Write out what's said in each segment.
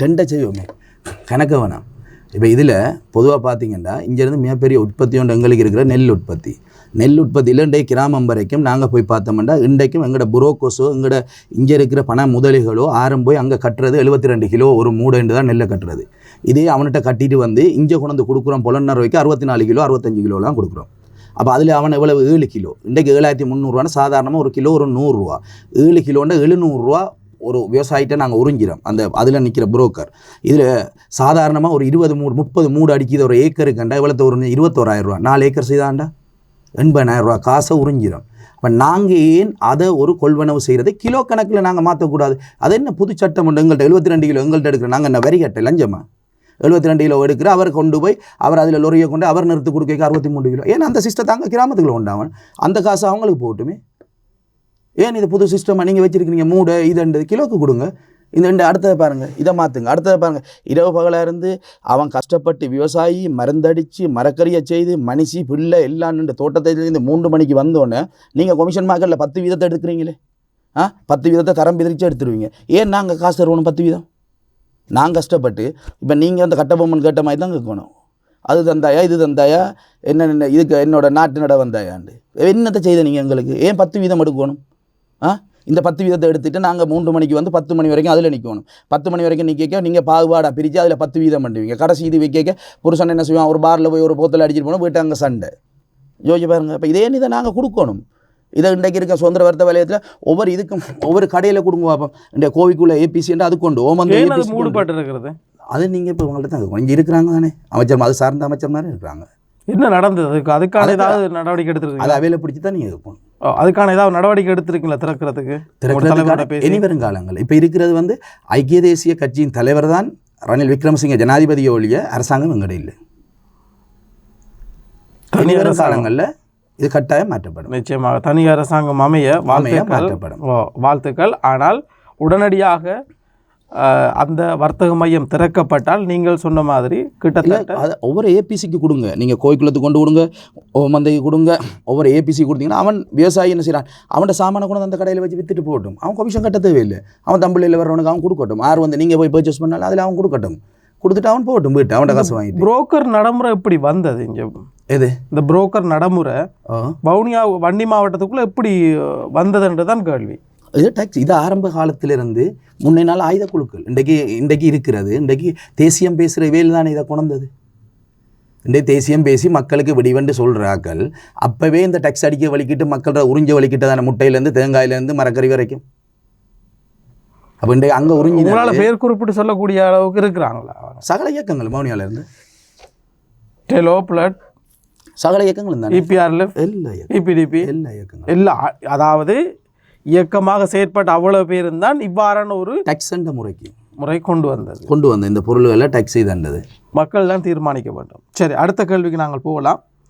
டெண்டை செய்வோமே. கணக்க வேணாம். இப்போ இதில் பொதுவாக பார்த்தீங்கன்னா இங்கேருந்து மிகப்பெரிய உற்பத்தி ஒன்று எங்களுக்கு இருக்கிற நெல் உற்பத்தி. நெல் உற்பத்தியில் இன்றைய கிராமம் வரைக்கும் நாங்கள் போய் பார்த்தோம்னா இன்றைக்கும் எங்களோட புரோக்கோஸோ எங்களோட இங்கே இருக்கிற பண முதலிகளோ ஆரம் போய் அங்கே கட்டுறது எழுபத்தி ரெண்டு கிலோ ஒரு மூடைண்டு தான் நெல்லை கட்டுறது. இதே அவன்கிட்ட கட்டிட்டு வந்து இங்கே கொண்டு வந்து கொடுக்குறோம் பொலன்னரைக்கு அறுபத்தி நாலு கிலோ அறுபத்தஞ்சு கிலோலாம் கொடுக்குறோம். அப்போ அதில் அவன் எவ்வளவு? ஏழு கிலோ. இன்றைக்கு ஏழாயிரத்தி முந்நூறுவான்னு சாதாரணமாக ஒரு கிலோ ஒரு நூறுரூவா ஏழு கிலோன்னா எழுநூறுரூவா ஒரு விவசாயிட்ட நாங்கள் உறிஞ்சிரோம் அந்த அதில் நிற்கிற புரோக்கர் இதில் சாதாரணமாக ஒரு இருபது மூடு முப்பது மூடு அடிக்கிது ஒரு ஏக்கருக்குண்டா இவ்வளோ ஒரு இருபத்தோராயிரரூவா நாலு ஏக்கர் செய்தாண்டா? எண்பதாயிரரூவா காசை உறிஞ்சிடும் இப்போ நாங்கள் ஏன் அதை ஒரு கொள்வனவு செய்கிறதை கிலோ கணக்கில் நாங்கள் மாற்றக்கூடாது அது என்ன புது சட்டம் உண்டு எங்கள்கிட்ட எழுபத்தி ரெண்டு கிலோ எங்கள்கிட்ட எடுக்கிறோம் நாங்கள் என்ன வரி கட்ட லஞ்சமா? எழுபத்தி ரெண்டு கிலோ எடுக்கிற அவர் கொண்டு போய் அவர் அதில் லொரியை கொண்டு அவர் நிறுத்து கொடுக்க அறுபத்தி மூணு கிலோ. ஏன்னா அந்த சிஸ்டத்தை அங்கே கிராமத்துக்குள்ள உண்டாவன் அந்த காசு அவங்களுக்கு போட்டுமே. ஏன் இது புது சிஸ்டம் நீங்கள் வச்சிருக்கீங்க மூடை ரெண்டு கிலோக்கு கொடுங்க. இந்த ரெண்டு அடுத்ததை பாருங்கள் இதை மாற்றுங்க அடுத்ததை பாருங்கள் இரவு பகலாக இருந்து அவன் கஷ்டப்பட்டு விவசாயி மருந்தடித்து மரக்கறியை செய்து மனுஷி பிள்ளை எல்லாம் நின்று தோட்டத்திலேருந்து மூன்று மணிக்கு வந்தோடனே நீங்கள் கொமிஷன் மார்க்கெட்டில் பத்து வீதத்தை எடுக்கிறீங்களே? ஆ? பத்து வீதத்தை தரம் பிரித்து எடுத்துருவீங்க. ஏன் நாங்கள் காசு தருவோம் பத்து வீதம்? நான் கஷ்டப்பட்டு இப்போ நீங்கள் அந்த கட்டபொம்மன் கேட்ட மாதிரி தான் கேட்கணும். அது தந்தாயா இது தந்தாயா என்ன இதுக்கு என்னோட நாட்டு நட வந்தாயாண்டு. என்னத்தை செய்த நீங்கள் எங்களுக்கு? ஏன் பத்து வீதம் எடுக்கணும்? ஆ? இந்த பத்து வீதத்தை எடுத்துட்டு நாங்கள் மூன்று மணிக்கு வந்து பத்து மணி வரைக்கும் அதில் நிற்கணும் பத்து மணி வரைக்கும் நிற்க நீங்கள் பாகுபாடாக பிரித்து அதில் பத்து வீதம் பண்ணுவீங்க. கடைசி இது வைக்க புருஷன் என்ன செய்வான்? ஒரு பாரில் போய் ஒரு போத்தில் அடிச்சிட்டு போனால் போயிட்டு அங்கே சண்டை. யோசிச்சு பாருங்க. இப்போ இதே இதை நாங்கள் கொடுக்கணும். இதை இன்றைக்கு இருக்க சுதந்திர வர்த்த வலயத்தில் ஒவ்வொரு இதுக்கும் ஒவ்வொரு கடையில் கொடுங்க பார்ப்போம் இந்த கோவிக்குள்ள ஏபிசி அது கொண்டு ஓமந்த அது. மூடுபாட்டு இருக்கிறது? அது நீங்கள் இப்போ உங்கள்ட்ட தான் கொஞ்சம் இருக்கிறாங்க தானே. அமைச்சர் அது சார்ந்த அமைச்சர் மாதிரி இருக்கிறாங்க. என்ன நடந்தது? அதுக்கு அதுக்கான அதுக்கு- ஏதாவது நடவடிக்கை அதை எடுத்திருக்கீங்களா அவையில பிடிச்சி தான் நீங்கள் இருக்கணும் ஓ, அதுக்கான ஏதாவது நடவடிக்கை எடுத்திருக்கீங்களா திறக்கிறதுக்கு? திறக்கிறதுக்கான இனி வருங்காலங்கள் இப்போ இருக்கிறது வந்து ஐக்கிய தேசிய கட்சியின் தலைவர் தான் ரணில் விக்ரமசிங்க ஜனாதிபதியை ஒழிய அரசாங்கம் எங்கட இல்லை. இனி வரும். காலங்களில் இது கட்டாயம் மாற்றப்படும். நிச்சயமாக. தனி அரசாங்கம் அமைய வாழ்த்துக்கள். மாற்றப்படும். வாழ்த்துக்கள். ஆனால் உடனடியாக அந்த வர்த்தக மையம் திறக்கப்பட்டால் நீங்கள் சொன்ன மாதிரி இல்லை கிட்டத்தட்ட அது ஒவ்வொரு ஏபிசிக்கு கொடுங்க. நீங்கள் கோயிக்குளத்துக்கு கொண்டு கொடுங்க மந்தைக்கு கொடுங்க ஒவ்வொரு ஏபிசி கொடுத்தீங்கன்னா அவன் விவசாயி என்ன செய்கிறான் அவனோட சாமானை கொண்டு அந்த கடையில் வச்சு வித்துட்டு போகட்டும். அவன் கமிஷன் கட்ட தேவையில்லை. அவன் தம்பிள்ளையில் வர்றவனுக்கு அவன் கொடுக்கட்டும். யார் வந்து நீங்கள் போய் பர்ச்சேஸ் பண்ணாலும் அதில் அவன் கொடுக்கட்டும். கொடுத்துட்டு அவன் போகட்டும் வீட்டு. அவன்கிட்ட காசு வாங்கிட்டு. புரோக்கர் நடைமுறை எப்படி வந்தது இங்கே? எது? இந்த புரோக்கர் நடைமுறை வவுனியா வன்னி மாவட்டத்துக்குள்ள எப்படி அஹ், வந்ததுன்றதுதான் கேள்வி. இது டேக்ஸ் இது ஆரம்ப காலத்திலிருந்து முன்னை நாள் ஆயுத குழுக்கள். இன்றைக்கு இன்றைக்கு இருக்கிறது. இன்றைக்கு தேசியம் பேசுகிற வேல் தானே இதை கொண்டது இன்றைய தேசியம் பேசி மக்களுக்கு வெடிவென்று சொல்கிறாக்கள் அப்போவே இந்த டேக்ஸ் அடிக்க வலிக்கிட்டு மக்கள உறிஞ்ச வலிக்கிட்டு தானே முட்டையிலேருந்து தேங்காயிலேருந்து மரக்கறி வரைக்கும். அப்போ இன்றைக்கு அங்கே உறிஞ்சி உங்களால பேர் குறிப்பிட்டு சொல்லக்கூடிய அளவுக்கு இருக்கிறாங்களா சகல இயக்கங்கள் மௌனியாலேருந்து டெலோ பிளட் சகல இயக்கங்களும் தானே. இபிஆர்எல் எல்லா இயக்கம் இபிடிபி எல்லா இயக்கங்களும். எல்லா அதாவது இயக்கமாக செயற்பட்ட அவ்வளவு பேரும் தான் இவ்வாறான ஒரு டேக்ஸ் என்ற முறைக்கு. முறை கொண்டு வந்தது. கொண்டு வந்த இந்த பொருள்களை டேக்ஸ் செய்தண்டது மக்கள் தான் தீர்மானிக்க வேண்டும். சரி அடுத்த கேள்விக்கு நாங்கள் போகலாம்.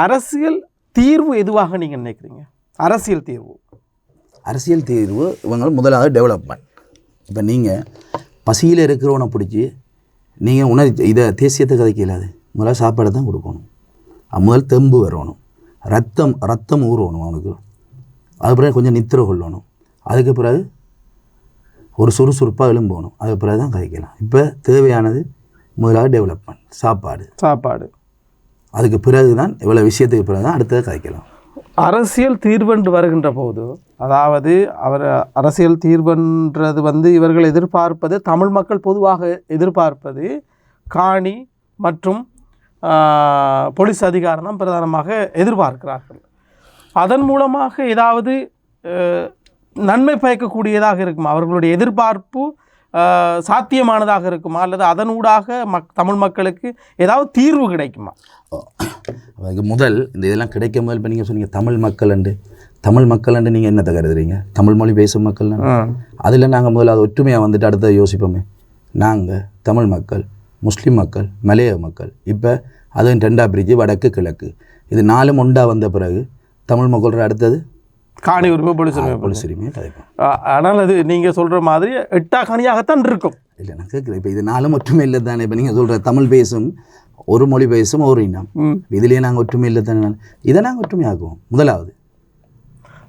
அரசியல் தீர்வு எதுவாக நீங்கள் நினைக்கிறீங்க? அரசியல் தீர்வு. அரசியல் தீர்வு இவங்க முதலாவது டெவலப்மெண்ட் இப்போ நீங்கள் பசியில் இருக்கிறவனை பிடிச்சி நீங்கள் உணர்ச்சி இதை தேசியத்தை கதைக்க இல்லாது முதல்ல சாப்பாடு தான் கொடுக்கணும். முதல் தெம்பு வரணும். ரத்தம் ரத்தம் ஊறணும் அவனுக்கு. அது பிறகு கொஞ்சம் நித்திர கொள்ளணும். அதுக்கு பிறகு ஒரு சுறுசுறுப்பாக எழும்பணும். அதுக்கு பிறகு தான் கதைக்கலாம். இப்போ தேவையானது முதலாவது டெவலப்மெண்ட் சாப்பாடு. சாப்பாடு. அதுக்கு பிறகு தான் இவ்வளோ விஷயத்துக்கு பிறகு தான் அடுத்தது கதைக்கலாம். அரசியல் தீர்வென்று வருகின்ற போது அதாவது அவர் அரசியல் தீர்வென்றது வந்து இவர்கள் எதிர்பார்ப்பது தமிழ் மக்கள் பொதுவாக எதிர்பார்ப்பது காணி மற்றும் போலீஸ் அதிகாரம் தான் பிரதானமாக எதிர்பார்க்கிறார்கள். அதன் மூலமாக ஏதாவது நன்மை பயக்கக்கூடியதாக இருக்கும். அவர்களுடைய எதிர்பார்ப்பு சாத்தியமானதாக இருக்குமா? அல்லது அதனூடாக மக் தமிழ் மக்களுக்கு ஏதாவது தீர்வு கிடைக்குமா? அதுக்கு முதல் இந்த இதெல்லாம் கிடைக்கும் முதல் இப்போ நீங்கள் சொன்னீங்க தமிழ் மக்கள் அண்டு. தமிழ் மக்கள் அண்டு நீங்கள் என்னத்தை கருதுறீங்க? தமிழ் மொழி பேசும் மக்கள் அதில் நாங்கள் முதல்ல அது ஒற்றுமையாக வந்துட்டு அடுத்தது யோசிப்போமே. நாங்கள் தமிழ் மக்கள் முஸ்லீம் மக்கள் மலைய மக்கள் இப்போ அதுவும் ரெண்டா பிரிட்ஜு வடக்கு கிழக்கு. இது நாலும் ஒண்டா வந்த பிறகு தமிழ் மக்களோட அடுத்தது காணி உரிமை போலீஸ் உரிமை போலீஸ் ஆனால் அது நீங்கள் சொல்கிற மாதிரி எட்டா கனியாகத்தான் இருக்கும். இல்லை நான் கேட்குறேன் இப்போ இது நாலும் ஒற்றுமை இல்லை தானே இப்போ நீங்கள் சொல்கிற தமிழ் பேசும் ஒரு மொழி பேசும் ஒரு இனம். இதுலேயே நாங்கள் ஒற்றுமை இல்லை தானே இதை நாங்கள் ஒற்றுமையாக்குவோம். முதலாவது.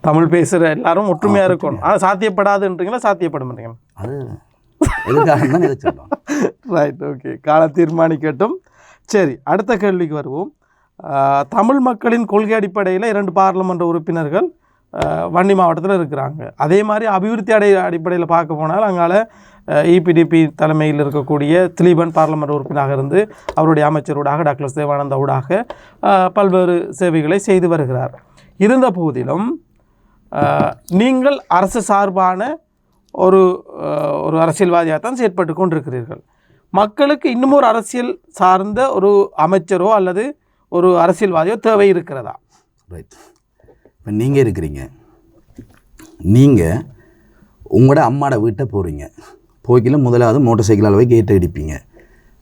தமிழ் பேசுகிற எல்லாரும் ஒற்றுமையாக இருக்கணும். ஆனால் சாத்தியப்படாதுன்றீங்களா? சாத்தியப்படும்ன்றீங்களா அது எதுக்காக தான் இதை சொல்லுவோம் ரைட் ஓகே கால தீர்மானிக்கட்டும். சரி அடுத்த கேள்விக்கு வருவோம். தமிழ் மக்களின் கொள்கை அடிப்படையில் இரண்டு பாராளுமன்ற உறுப்பினர்கள் வன்னி மாவட்டத்தில் இருக்கிறாங்க. அதே மாதிரி அபிவிருத்தி அடை அடிப்படையில் பார்க்க போனால் அங்கால இபிடிபி தலைமையில் இருக்கக்கூடிய திலீபன் பார்லமெண்ட் உறுப்பினராக இருந்து அவருடைய அமைச்சரூடாக டாக்டர் தேவானந்தா ஊடாக பல்வேறு சேவைகளை செய்து வருகிறார். இருந்த போதிலும் நீங்கள் அரசு சார்பான ஒரு ஒரு அரசியல்வாதியாக தான் செயற்பட்டு கொண்டிருக்கிறீர்கள். மக்களுக்கு இன்னும் ஒரு அரசியல் சார்ந்த ஒரு அமைச்சரோ அல்லது ஒரு அரசியல்வாதியோ தேவை இருக்கிறதா? ரைட் இப்போ நீங்கள் இருக்கிறீங்க. நீங்கள் உங்களோட அம்மாட வீட்டை போகிறீங்க போய்க்கல முதலாவது மோட்டார் சைக்கிளால் போய் கேட்டை அடிப்பீங்க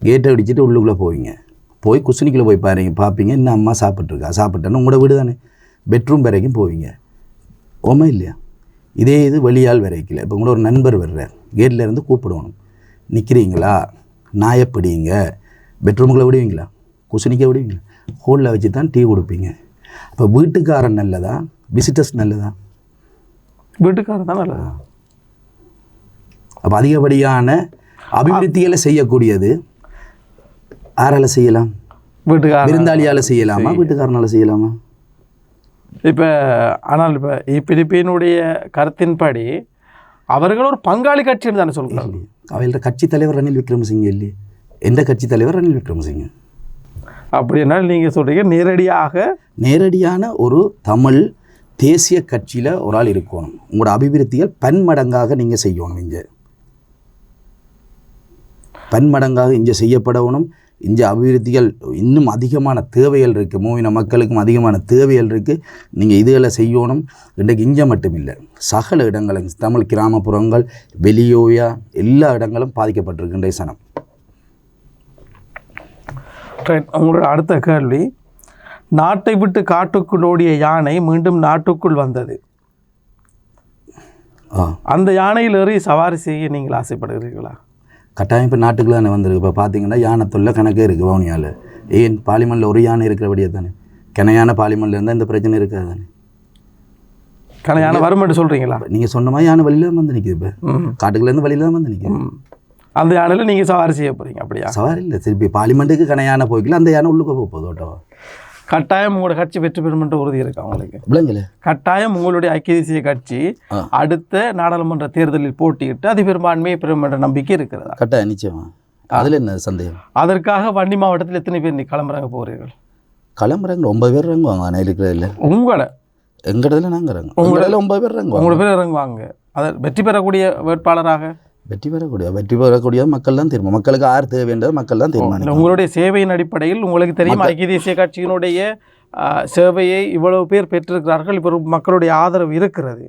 கேட்டை அடிச்சுட்டு உள்ளுக்குள்ளே போவீங்க. போய் குசினிக்குள்ளே போய் பாருங்க பார்ப்பீங்க இன்னும் அம்மா சாப்பிட்ருக்கா சாப்பிட்டேன்னு உங்களோட வீடு தானே. பெட்ரூம் வரைக்கும் போவீங்க. ஓமா இல்லையா? இதே இது வெளியால் வரைக்கல. இப்போ உங்களோட ஒரு நண்பர் வர்றார். கேட்டில் இருந்து கூப்பிடணும். நிற்கிறீங்களா நாயை பிடிங்க பெட்ரூமுக்குள்ளே விடுவீங்களா? குசினிக்க விடுவீங்களா? ஹோலில் வச்சு தான் டீ கொடுப்பீங்க. அப்போ வீட்டுக்காரன் நல்லதா? விசிட்டர்ஸ் நல்லதா? வீட்டுக்காரர் தான் நல்லது. அப்போ அதிகப்படியான அபிவிருத்திகளை செய்யக்கூடியது யாரால் செய்யலாம்? வீட்டுக்காரர் விருந்தாளியால் செய்யலாமா? வீட்டுக்காரனால செய்யலாமா? இப்போ ஆனால் இப்போ இப்பிடிப்பினுடைய கருத்தின்படி அவர்கள் ஒரு பங்காளி கட்சின்னு தானே சொல்கிறாங்க அவையோட கட்சி தலைவர் ரணில் விக்ரமசிங்க இல்லையே. எந்த கட்சி தலைவர் ரணில் விக்ரமசிங்க? அப்படின்னால் நீங்கள் சொல்கிறீங்க நேரடியாக நேரடியான ஒரு தமிழ் தேசிய கட்சியில் ஒரு ஆள் இருக்கணும். உங்களோட அபிவிருத்திகள் பன்மடங்காக நீங்கள் செய்யணும் இங்கே. பன்மடங்காக இங்கே செய்யப்படணும். இங்கே அபிவிருத்திகள் இன்னும் அதிகமான தேவைகள் இருக்குது மூவின மக்களுக்கும் அதிகமான தேவைகள் இருக்குது நீங்கள் இதுகளை செய்யணும். இன்றைக்கு இங்கே மட்டும் இல்லை சகல இடங்களும் தமிழ் கிராமப்புறங்கள் வெளியோயா எல்லா இடங்களும் பாதிக்கப்பட்டிருக்கின்ற சனம். ரைட் உங்களோட அடுத்த கேள்வி நாட்டை விட்டு காட்டுக்குள் ஓடிய யானை மீண்டும் நாட்டுக்குள் வந்தது. அந்த யானையில் ஏறி சவாரி செய்ய நீங்கள் ஆசைப்படுகிறீர்களா? கட்டாயம் இப்போ நாட்டுக்குள்ள தானே வந்திருக்கு. இப்போ பார்த்தீங்கன்னா யானை தொல்லை கணக்கே இருக்குது வவுனியாவில் ஏன்? பாலிமனில் ஒரு யானை இருக்கிறபடியே தானே. கிணையான பாலிமனில் இருந்தால் இந்த பிரச்சனை இருக்காது தானே. கன யானை வருமென்று சொல்கிறீங்களா நீங்கள் சொன்ன மாதிரி யானை வழியில வந்து நிற்கிது இப்போ. காட்டுக்குள்ளேருந்து வழியில தான் வந்து நிற்கிது. அந்த யானையில் நீங்கள் சவாரி செய்ய போகிறீங்க அப்படியா? சவாரி இல்லை திருப்பி பார்லிமெண்ட்டுக்கு கன யானை போய்க்கல அந்த யானை உள்ளுக்க போக போகுது ஓட்டவா கட்டாயம் உங்களோட கட்சி வெற்றி பெறும் என்ற உறுதி இருக்கா விளங்கல கட்டாயம் உங்களுடைய ஐக்கிய தேசிய கட்சி. அடுத்த நாடாளுமன்ற தேர்தலில் போட்டியிட்டு அதிபெரும்பான்மையை பெறும் என்ற நம்பிக்கை இருக்கிறதா? கட்டாயம் நிச்சயமா. அதில் என்ன சந்தேகம்? அதற்காக வன்னி மாவட்டத்தில் எத்தனை பேர் நீ கிளம்புறாங்க போகிறீர்கள் கிளம்புறாங்க ஒன்பது பேர் இறங்குவாங்க நான் இருக்கிறதில்ல உங்களை? எங்கடத்துல நாங்கள் இறங்குவோம்? உங்களதில் ஒன்பது பேர் உங்களை இறங்குவாங்க பேர் இறங்குவாங்க. அதை வெற்றி பெறக்கூடிய வேட்பாளராக? வெற்றி பெறக்கூடிய வெற்றி பெறக்கூடிய மக்கள் தான் தீர்மானம். மக்களுக்கு ஆறு தேவைன்றது மக்கள் தான் தீர்மானம் உங்களுடைய சேவையின் அடிப்படையில் உங்களுக்கு தெரியும் ஐக்கிய தேசிய கட்சியினுடைய சேவையை இவ்வளவு பேர் பெற்றிருக்கிறார்கள் இப்போ மக்களுடைய ஆதரவு இருக்கிறது.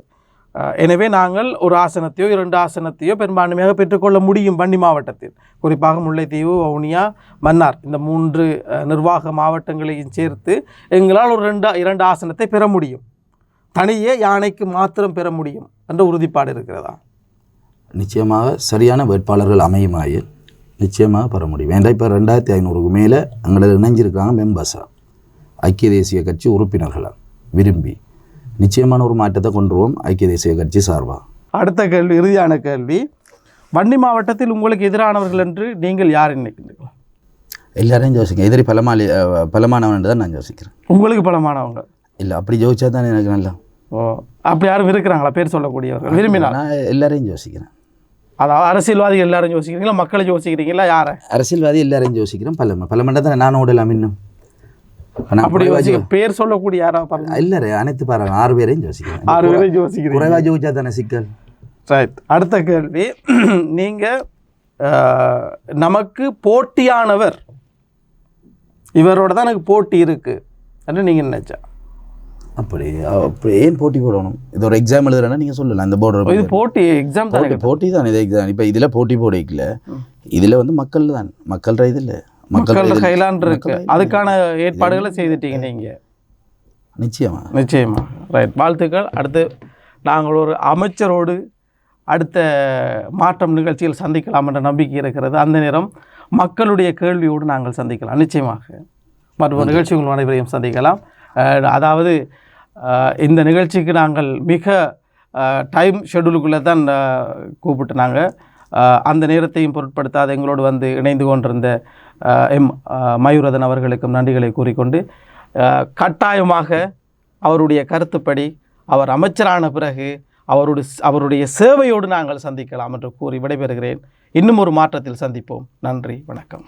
எனவே நாங்கள் ஒரு ஆசனத்தையோ இரண்டு ஆசனத்தையோ பெரும்பான்மையாக பெற்றுக்கொள்ள முடியும் வன்னி மாவட்டத்தில். குறிப்பாக முல்லைத்தீவு வவுனியா மன்னார் இந்த மூன்று நிர்வாக மாவட்டங்களையும் சேர்த்து எங்களால் ஒரு ரெண்டு இரண்டு ஆசனத்தை பெற முடியும். தனியே யானைக்கு மாத்திரம் பெற முடியும் என்ற உறுதிப்பாடு இருக்கிறதா? நிச்சயமாக சரியான வேட்பாளர்கள் அமையுமாயில் நிச்சயமாக பெற முடியும். ஏன்டா இப்போ ரெண்டாயிரத்தி ஐநூறுக்கு மேலே எங்களை இணைஞ்சிருக்காங்க மெம்பர்ஸாக ஐக்கிய தேசிய கட்சி உறுப்பினர்களாக விரும்பி. நிச்சயமான ஒரு மாற்றத்தை கொண்டு வருவோம் ஐக்கிய தேசிய கட்சி சார்பாக அடுத்த கேள்வி இறுதியான கேள்வி. வன்னி மாவட்டத்தில் உங்களுக்கு எதிரானவர்கள் என்று நீங்கள் யார் நினைக்கின்றீர்கள் எல்லாரையும் யோசிக்கிறேன் எதிரி பலமாலி அஹ், பலமானவன் தான் நான் யோசிக்கிறேன். உங்களுக்கு பலமானவங்க? இல்லை அப்படி ஜோதிச்சா தானே எனக்கு நல்லா. ஓ அப்படி யாரும் இருக்கிறாங்களா? பேர் சொல்லக்கூடியவர்கள். விரும்பினால். நான் எல்லாரையும் யோசிக்கிறேன். அதாவது அரசியல்வாதிகள் எல்லாரும் யோசிக்கிறீங்களா? மக்களை யோசிக்கிறீங்களா? யாரை? அரசியல்வாதி எல்லாரையும் யோசிக்கிறேன் பல பல மண்டலம் தான் நான் ஓடலாம் இன்னும். அப்படி யோசிக்க பேர் சொல்லக்கூடிய யாரா பாருங்க. இல்ல அனைத்து பாருங்க ஆறு பேரையும் யோசிக்கிறேன் ஆறு பேரும் யோசிக்கிறீங்க. குறைவா ஜோதிச்சா தானே சிக்கல்? ரைட் அடுத்த கேள்வி. நீங்கள் நமக்கு போட்டியானவர். இவரோட தான் எனக்கு போட்டி இருக்கு. அப்படின்னு நீங்கள் நினைச்சா? அப்படி அப்படி ஏன் போட்டி போடணும்? இது ஒரு எக்ஸாம் எழுதுறேன்னா நீங்கள் சொல்லலாம் இந்த இது போர்டர் போட்டி எக்ஸாம் தானே போட்டி போட்டி தான் இது எக்ஸாம் இப்போ இதில் போட்டி போடல இதில் வந்து மக்கள் தான் மக்கள்ற இது இல்லை. மக்கள் கைலான் இருக்கு. அதுக்கான ஏற்பாடுகளை செய்துட்டீங்க நீங்கள் நிச்சயமா. நிச்சயமா. ரைட் வாழ்த்துக்கள். அடுத்து நாங்கள் ஒரு அமைச்சரோடு அடுத்த மாற்றம் நிகழ்ச்சியில் சந்திக்கலாம் என்ற நம்பிக்கை இருக்கிறது. அந்த நேரம் மக்களுடைய கேள்வியோடு நாங்கள் சந்திக்கலாம். நிச்சயமாக. மற்றொரு நிகழ்ச்சி உங்கள் அனைவரையும் சந்திக்கலாம். அதாவது இந்த நிகழ்ச்சிக்கு நாங்கள் மிக டைம் ஷெடியூலுக்குள்ளே தான் கூப்பிட்டு நாங்கள் அந்த நேரத்தையும் பொருட்படுத்தாத எங்களோடு வந்து இணைந்து கொண்டிருந்த எம் மயூரதன் அவர்களுக்கும் நன்றிகளை கூறிக்கொண்டு கட்டாயமாக அவருடைய கருத்துப்படி அவர் அமைச்சரான பிறகு அவருடைய அவருடைய சேவையோடு நாங்கள் சந்திக்கலாம் என்று கூறி விடைபெறுகிறேன். இன்னும் ஒரு மாற்றத்தில் சந்திப்போம். நன்றி வணக்கம்.